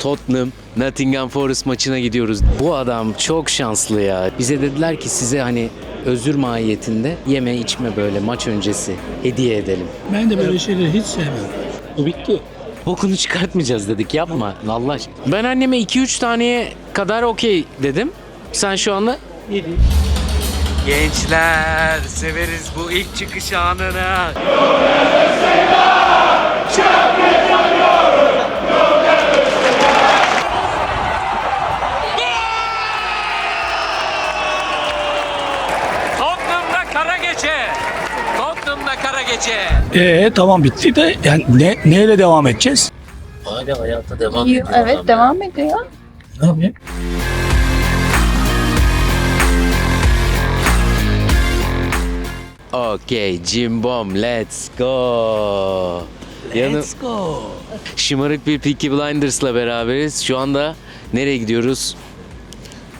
Tottenham Nottingham Forest maçına gidiyoruz. Bu adam çok şanslı ya. Bize dediler ki size hani özür mahiyetinde yeme içme böyle maç öncesi hediye edelim. Ben de böyle şeyleri hiç sevmem. Bu bitti. Bokunu çıkartmayacağız dedik yapma Allah aşkına. Ben anneme 2-3 taneye kadar okey dedim. Sen şu anda Yedi. Gençler severiz bu ilk çıkış anını. Tottenham'da gece. Ee tamam bitti de yani ne neyle devam edeceğiz? Hala hayata devam Yo- Evet devam ediyor. Ne yapayım? Okey Cimbom let's go. Yanım, go. Şımarık bir Peaky Blinders'la beraberiz. Şu anda nereye gidiyoruz?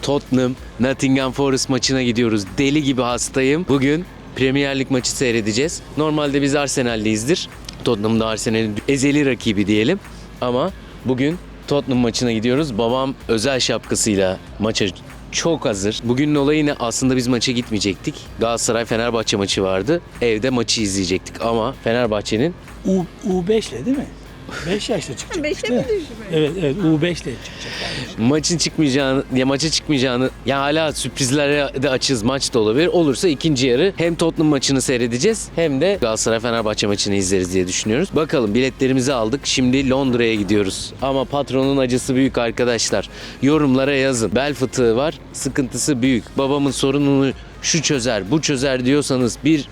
Tottenham Nottingham Forest maçına gidiyoruz. Deli gibi hastayım. Bugün Premier Lig maçı seyredeceğiz. Normalde biz Arsenal'liyizdir. Tottenham da Arsenal'in ezeli rakibi diyelim. Ama bugün Tottenham maçına gidiyoruz. Babam özel şapkasıyla maça çok hazır. Bugünün olayı ne? Aslında biz maça gitmeyecektik. Galatasaray Fenerbahçe maçı vardı. Evde maçı izleyecektik ama Fenerbahçe'nin U, U5 ile değil mi? 5 yaşta çıkacak. Beşe işte. mi düşmüş? Evet evet U5 ile çıkacak. maçın çıkmayacağını ya maça çıkmayacağını ya hala sürprizlere de açız maç da olabilir. Olursa ikinci yarı hem Tottenham maçını seyredeceğiz hem de Galatasaray Fenerbahçe maçını izleriz diye düşünüyoruz. Bakalım biletlerimizi aldık. Şimdi Londra'ya gidiyoruz. Ama patronun acısı büyük arkadaşlar. Yorumlara yazın. Bel fıtığı var. Sıkıntısı büyük. Babamın sorununu şu çözer, bu çözer diyorsanız bir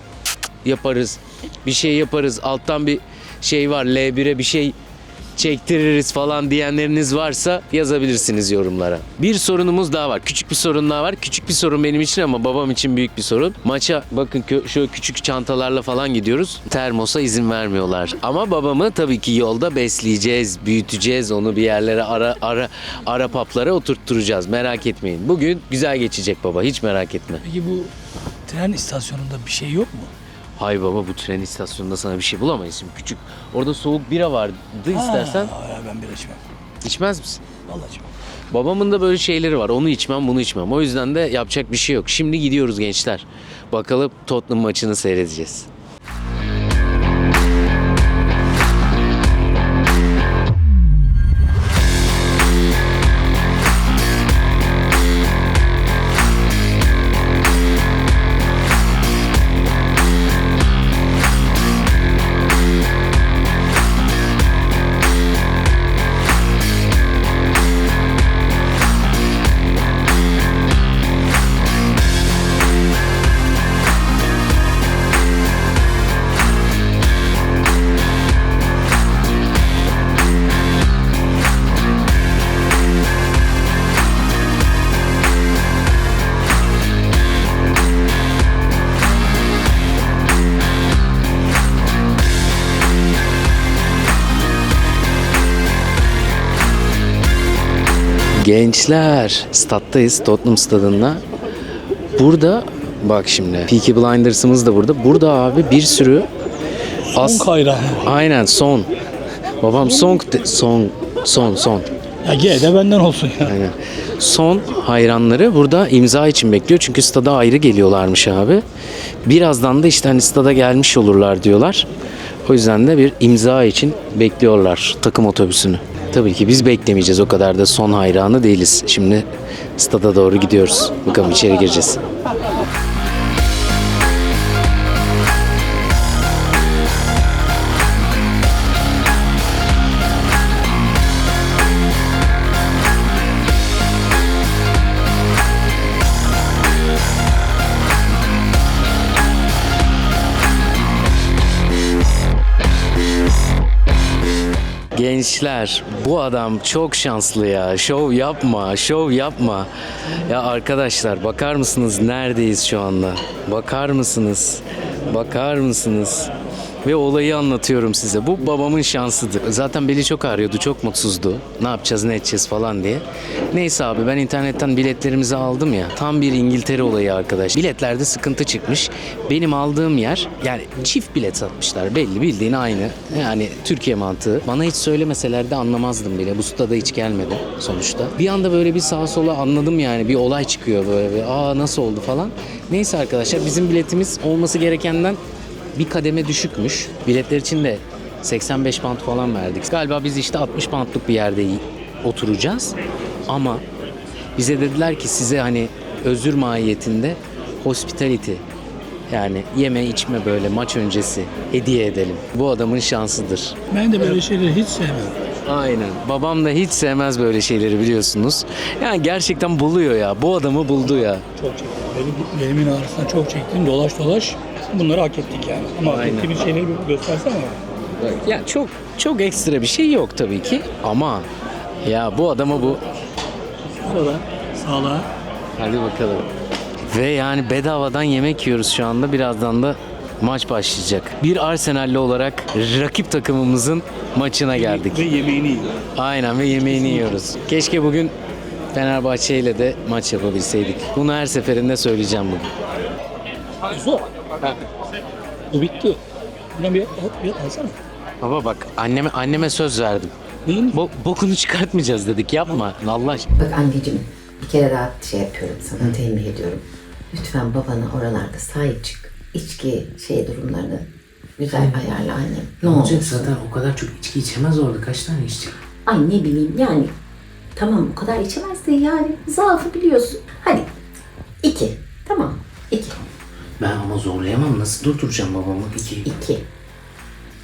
yaparız. Bir şey yaparız. Alttan bir şey var. L1'e bir şey çektiririz falan diyenleriniz varsa yazabilirsiniz yorumlara. Bir sorunumuz daha var. Küçük bir sorun daha var. Küçük bir sorun benim için ama babam için büyük bir sorun. Maça bakın şöyle küçük çantalarla falan gidiyoruz. Termosa izin vermiyorlar. Ama babamı tabii ki yolda besleyeceğiz, büyüteceğiz. Onu bir yerlere ara ara ara paplara oturtturacağız. Merak etmeyin. Bugün güzel geçecek baba. Hiç merak etme. Peki bu tren istasyonunda bir şey yok mu? Hay baba bu tren istasyonunda sana bir şey bulamayız. Şimdi küçük orada soğuk bira vardı istersen. Ha, ya ben bir içmem. içmez misin? Vallahi içmem. Babamın da böyle şeyleri var. Onu içmem, bunu içmem. O yüzden de yapacak bir şey yok. Şimdi gidiyoruz gençler. Bakalım Tottenham maçını seyredeceğiz. Gençler, stattayız Tottenham stadında. Burada bak şimdi Peaky Blinders'ımız da burada. Burada abi bir sürü Son as kayrağı. aynen son. Babam son son son son. Ya gene de benden olsun ya. Aynen. Son hayranları burada imza için bekliyor. Çünkü stada ayrı geliyorlarmış abi. Birazdan da işte hani stada gelmiş olurlar diyorlar. O yüzden de bir imza için bekliyorlar takım otobüsünü. Tabii ki biz beklemeyeceğiz. O kadar da son hayranı değiliz. Şimdi stada doğru gidiyoruz. Bakalım içeri gireceğiz. Gençler bu adam çok şanslı ya. Şov yapma, şov yapma. Ya arkadaşlar bakar mısınız neredeyiz şu anda? Bakar mısınız? Bakar mısınız? Ve olayı anlatıyorum size. Bu babamın şansıdır. Zaten beli çok ağrıyordu, çok mutsuzdu. Ne yapacağız, ne edeceğiz falan diye. Neyse abi ben internetten biletlerimizi aldım ya. Tam bir İngiltere olayı arkadaş. Biletlerde sıkıntı çıkmış. Benim aldığım yer yani çift bilet satmışlar. Belli bildiğin aynı. Yani Türkiye mantığı. Bana hiç söylemeseler de anlamazdım bile. Bu stada hiç gelmedi sonuçta. Bir anda böyle bir sağa sola anladım yani. Bir olay çıkıyor böyle. Aa nasıl oldu falan. Neyse arkadaşlar bizim biletimiz olması gerekenden bir kademe düşükmüş. Biletler için de 85 pound falan verdik. Galiba biz işte 60 poundluk bir yerde oturacağız. Ama bize dediler ki size hani özür mahiyetinde hospitality yani yeme içme böyle maç öncesi hediye edelim. Bu adamın şansıdır. Ben de böyle şeyleri hiç sevmem. Aynen. Babam da hiç sevmez böyle şeyleri biliyorsunuz. Yani gerçekten buluyor ya. Bu adamı buldu ya. Çok çektim. Benim, belimin ağrısından çok çektim. Dolaş dolaş. Bunları hak ettik yani. Ama hak Aynen. ettiğimiz şeyleri bir göstersene bana. Ya çok çok ekstra bir şey yok tabii ki ama ya bu adama bu Sonra sağlığa. Hadi bakalım. Ve yani bedavadan yemek yiyoruz şu anda. Birazdan da maç başlayacak. Bir Arsenal'li olarak rakip takımımızın maçına geldik. Ve yemeğini yiyor. Aynen ve yemeğini yiyoruz. Keşke bugün Fenerbahçe ile de maç yapabilseydik. Bunu her seferinde söyleyeceğim bugün. Zor. Bu bitti. Buna bir, bir alsana. Baba bak anneme anneme söz verdim. Neyin? Bo- bokunu çıkartmayacağız dedik. Yapma. Allah aşkına. Bak anneciğim bir kere daha şey yapıyorum sana tembih ediyorum. Lütfen babana oralarda sahip çık. İçki şey durumlarını güzel ayarla annem. Ne olur. Olacak zaten o kadar çok içki içemez orada. Kaç tane içecek? Ay ne bileyim yani. Tamam o kadar içemez de yani zaafı biliyorsun. Hadi iki. Tamam iki. Ben ama zorlayamam. Nasıl durduracağım babamı? İki. iki.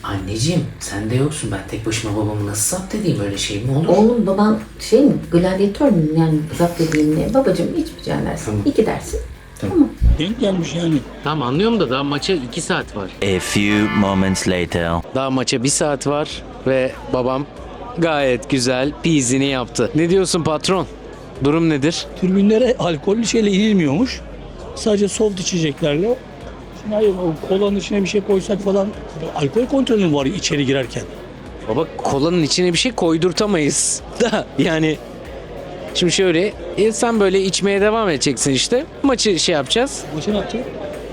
Anneciğim sen de yoksun. Ben tek başıma babamı nasıl zapt edeyim? Öyle şey mi olur? Oğlum baban şey mi gladyatör mü yani zapt edeyim ne? Babacığım içmeyeceksin dersin. Tamam. İki dersin. Denk gelmiş yani. Tamam anlıyorum da daha maça 2 saat var. A few moments later. Daha maça bir saat var ve babam gayet güzel pizini yaptı. Ne diyorsun patron? Durum nedir? Tribünlere alkollü şeyle inilmiyormuş. Sadece soft içeceklerle. Şimdi hayır o kolanın içine bir şey koysak falan alkol kontrolü var içeri girerken? Baba kolanın içine bir şey koydurtamayız da yani şimdi şöyle e, sen böyle içmeye devam edeceksin işte maçı şey yapacağız. Maçı ne yapacak?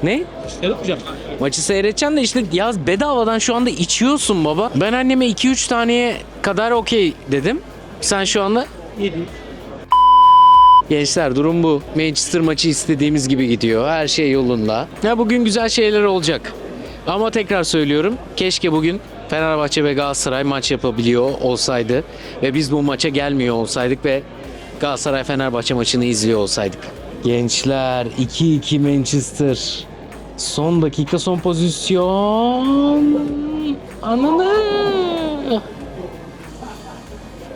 Ne? Ne yapacağım? Maçı seyredeceksin de işte yaz bedavadan şu anda içiyorsun baba. Ben anneme 2-3 taneye kadar okey dedim. Sen şu anda Yedi. Gençler durum bu. Manchester maçı istediğimiz gibi gidiyor. Her şey yolunda. Ya bugün güzel şeyler olacak. Ama tekrar söylüyorum. Keşke bugün Fenerbahçe ve Galatasaray maç yapabiliyor olsaydı ve biz bu maça gelmiyor olsaydık ve Galatasaray Fenerbahçe maçını izliyor olsaydık. Gençler 2-2 Manchester. Son dakika son pozisyon. Ananı.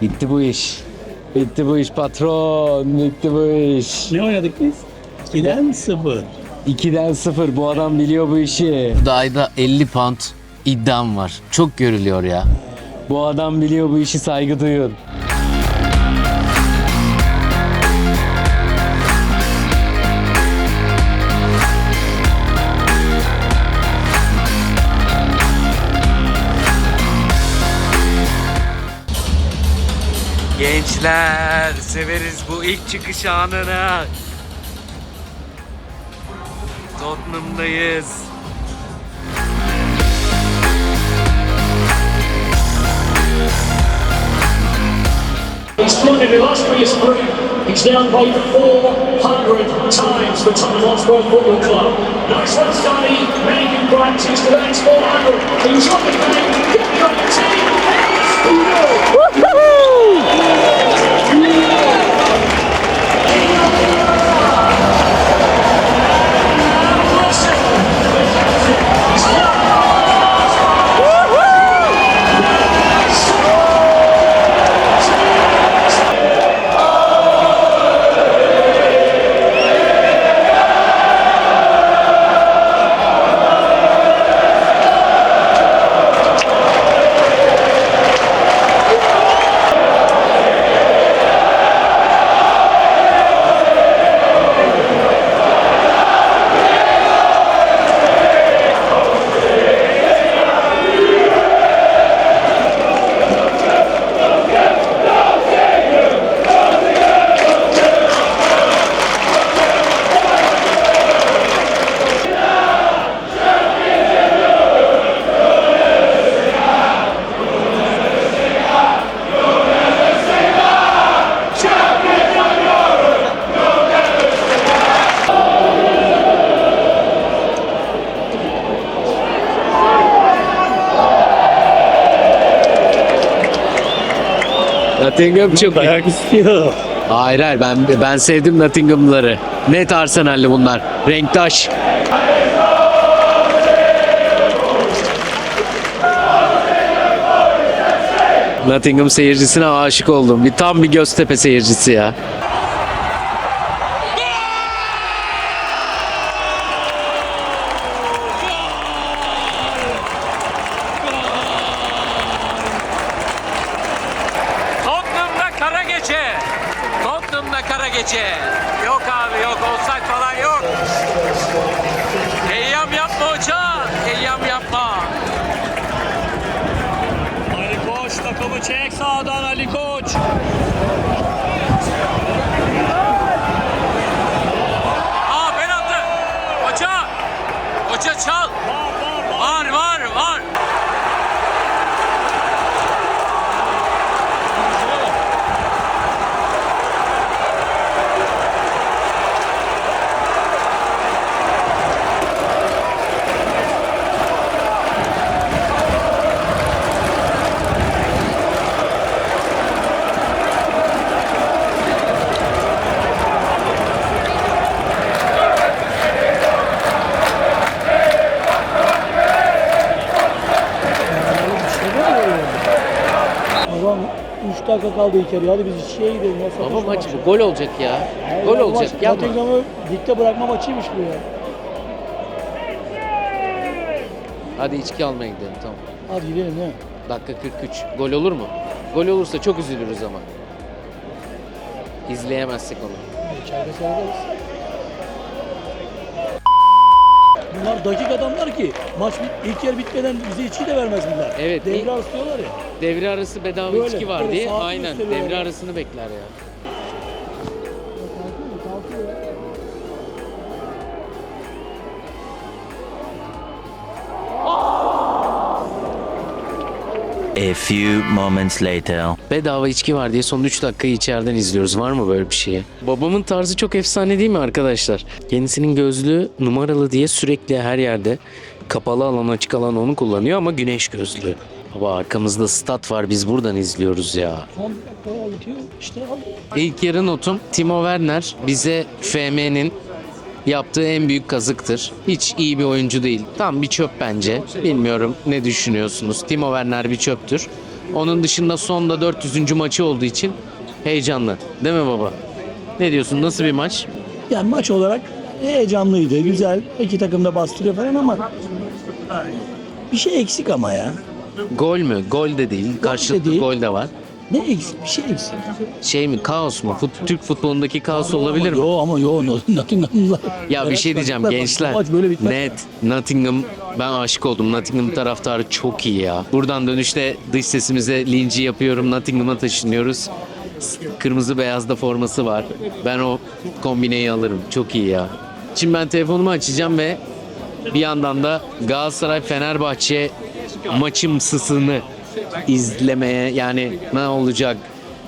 Bitti bu iş. Bitti bu iş patron. Bitti bu iş. Ne oynadık biz? 2'den 0. 2'den 0 bu adam biliyor bu işi. Burada ayda 50 pound iddiam var. Çok görülüyor ya. Bu adam biliyor bu işi saygı duyun. Gençler severiz bu ilk çıkış anını. Tottenham'dayız. He's flooded illustrious group. He's now played 400 times for Tottenham Hotspur Football Club. Nice one, Sonny. Making practice to next 400. He's on the game. Get the other team. Nottingham çok iyi. Dayak istiyor. Hayır hayır ben ben sevdim Nottingham'ları. Net Arsenal'li bunlar. Renktaş. Nottingham seyircisine aşık oldum. Bir tam bir Göztepe seyircisi ya. 谢谢3 dakika kaldı içeri. Hadi biz içeriye gidelim. Ya, Ama maç bu. Gol olacak ya. Gol Bu olacak. maç Yapma. Nottingham'ı ligde bırakma maçıymış bu ya. Hadi içki almaya gidelim tamam. Hadi gidelim ya. Dakika 43. Gol olur mu? Gol olursa çok üzülürüz ama. İzleyemezsek onu. İçeride seyrederiz. Bunlar dakik adamlar ki maç bit, ilk yer bitmeden bize içki de vermez bunlar. Evet, Devre arası diyorlar ya. Devre arası bedava Böyle, içki var böyle diye. Aynen. gösteriyor Devre ya. arasını bekler ya. A few moments later. Bedava içki var diye son 3 dakikayı içeriden izliyoruz. Var mı böyle bir şey? Babamın tarzı çok efsane değil mi arkadaşlar? Kendisinin gözlüğü numaralı diye sürekli her yerde kapalı alan açık alan onu kullanıyor ama güneş gözlüğü. Baba arkamızda stat var biz buradan izliyoruz ya. İlk yarı notum Timo Werner bize FM'nin yaptığı en büyük kazıktır. Hiç iyi bir oyuncu değil. Tam bir çöp bence. Bilmiyorum ne düşünüyorsunuz. Timo Werner bir çöptür. Onun dışında sonda 400. maçı olduğu için heyecanlı. Değil mi baba? Ne diyorsun? Nasıl bir maç? Yani maç olarak heyecanlıydı, güzel. İki takım da bastırıyor falan ama bir şey eksik ama ya. Gol mü? Gol de değil. Karşılıklı değil. gol de var. Ne eksik? Bir şey eksik. Şey mi? Kaos mu? Fut- Türk futbolundaki kaos olabilir mi? Yo ama yo Nottingham'la. Ya bir şey diyeceğim Bak, gençler. Maç böyle bitmez. Net. Nottingham ben aşık oldum. Nottingham taraftarı çok iyi ya. Buradan dönüşte dış sesimize linci yapıyorum. Nottingham'a taşınıyoruz. Kırmızı beyazda forması var. Ben o kombineyi alırım. Çok iyi ya. Şimdi ben telefonumu açacağım ve bir yandan da Galatasaray Fenerbahçe maçımsısını izlemeye yani ne olacak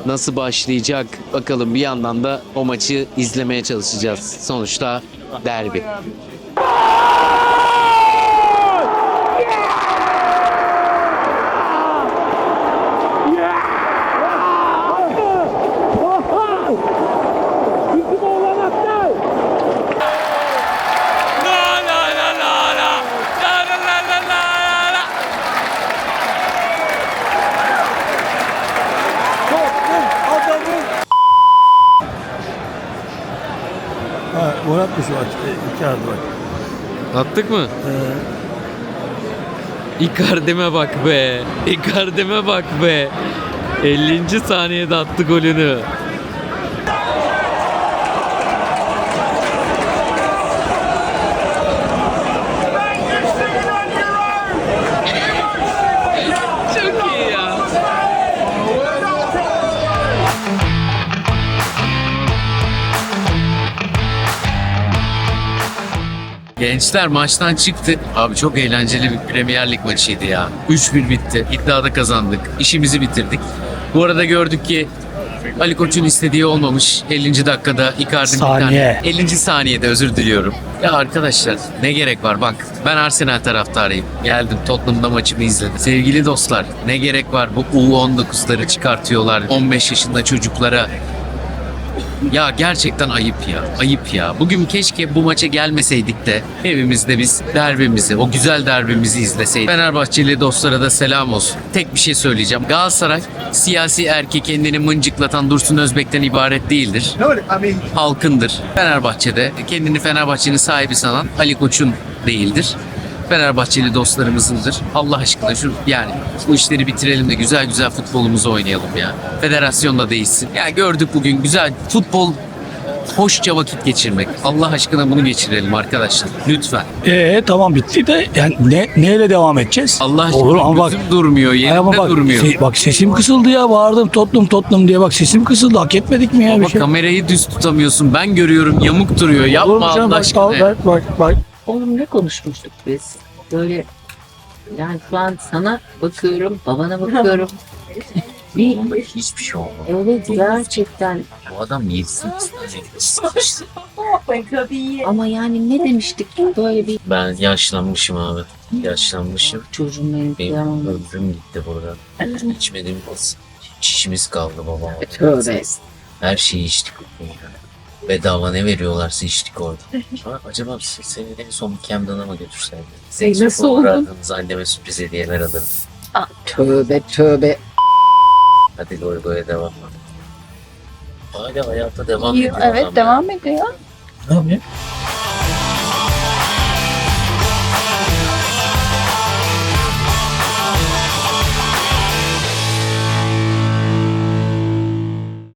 nasıl başlayacak bakalım bir yandan da o maçı izlemeye çalışacağız. Sonuçta derbi. Ha, gol atmış o aç. İki adı var. Attık mı? Icardi'me bak be. Icardi'me bak be. 50. saniyede attı golünü. Gençler maçtan çıktı. Abi çok eğlenceli bir Premier Lig maçıydı ya. 3-1 bitti. İddiada kazandık. İşimizi bitirdik. Bu arada gördük ki Ali Koç'un istediği olmamış. 50. dakikada Icardi bir tane- Saniye. 50. saniyede özür diliyorum. Ya arkadaşlar ne gerek var bak ben Arsenal taraftarıyım. Geldim Tottenham'da maçımı izledim. Sevgili dostlar ne gerek var bu U19'ları çıkartıyorlar 15 yaşında çocuklara. Ya gerçekten ayıp ya. Ayıp ya. Bugün keşke bu maça gelmeseydik de evimizde biz derbimizi, o güzel derbimizi izleseydik. Fenerbahçeli dostlara da selam olsun. Tek bir şey söyleyeceğim. Galatasaray siyasi erki kendini mıncıklatan Dursun Özbek'ten ibaret değildir. Halkındır. Fenerbahçe'de kendini Fenerbahçe'nin sahibi sanan Ali Koç'un değildir. Fenerbahçeli dostlarımızındır. Allah aşkına şu yani bu işleri bitirelim de güzel güzel futbolumuzu oynayalım ya. Federasyon da değişsin. Ya gördük bugün güzel futbol hoşça vakit geçirmek. Allah aşkına bunu geçirelim arkadaşlar. Lütfen. Ee tamam bitti de yani ne neyle devam edeceğiz? Allah aşkına Olur ama bak durmuyor, yerinde bak, durmuyor. se- bak sesim kısıldı ya bağırdım Tottenham Tottenham diye bak sesim kısıldı hak etmedik mi ya Ama bir şey? kamerayı düz tutamıyorsun. Ben görüyorum yamuk duruyor. Olur Yapma canım? Allah aşkına. bak, bak, bak. Oğlum ne konuşmuştuk biz? Böyle yani şu an sana bakıyorum, babana bakıyorum. Bir, Hiçbir şey olmadı. evet gerçekten Bu adam yesin. ama yani ne demiştik böyle bir Ben yaşlanmışım abi. Yaşlanmışım. çocuğun benim Benim ömrüm gitti burada. İçmediğimiz çişimiz kaldı baba. Tövbe. Her şeyi içtik. Bedava ne veriyorlarsa içtik orada. Ama acaba se- seni en son Camden'a mı götürseydim? Seks nasıl oldu? aradığınız anneme sürpriz hediyeler alırım. Tövbe tövbe. Hadi goy goya devam. Hala hayatta devam ediyor. adam Evet ya. devam ediyor. Ne yapayım?